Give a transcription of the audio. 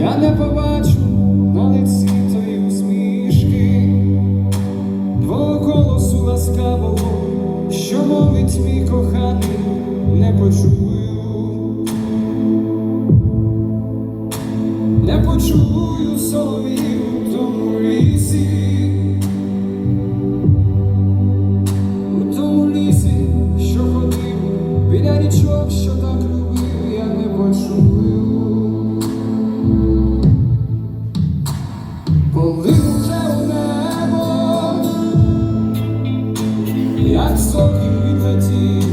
я не побачу на лиці тої усмішки, твого голосу ласкавого, що мовить мій коханий, не почую, не почую солов'їв у тому лісі, у тому лісі, що ходив біля річок, що. коли вже у небо, як соки тоді.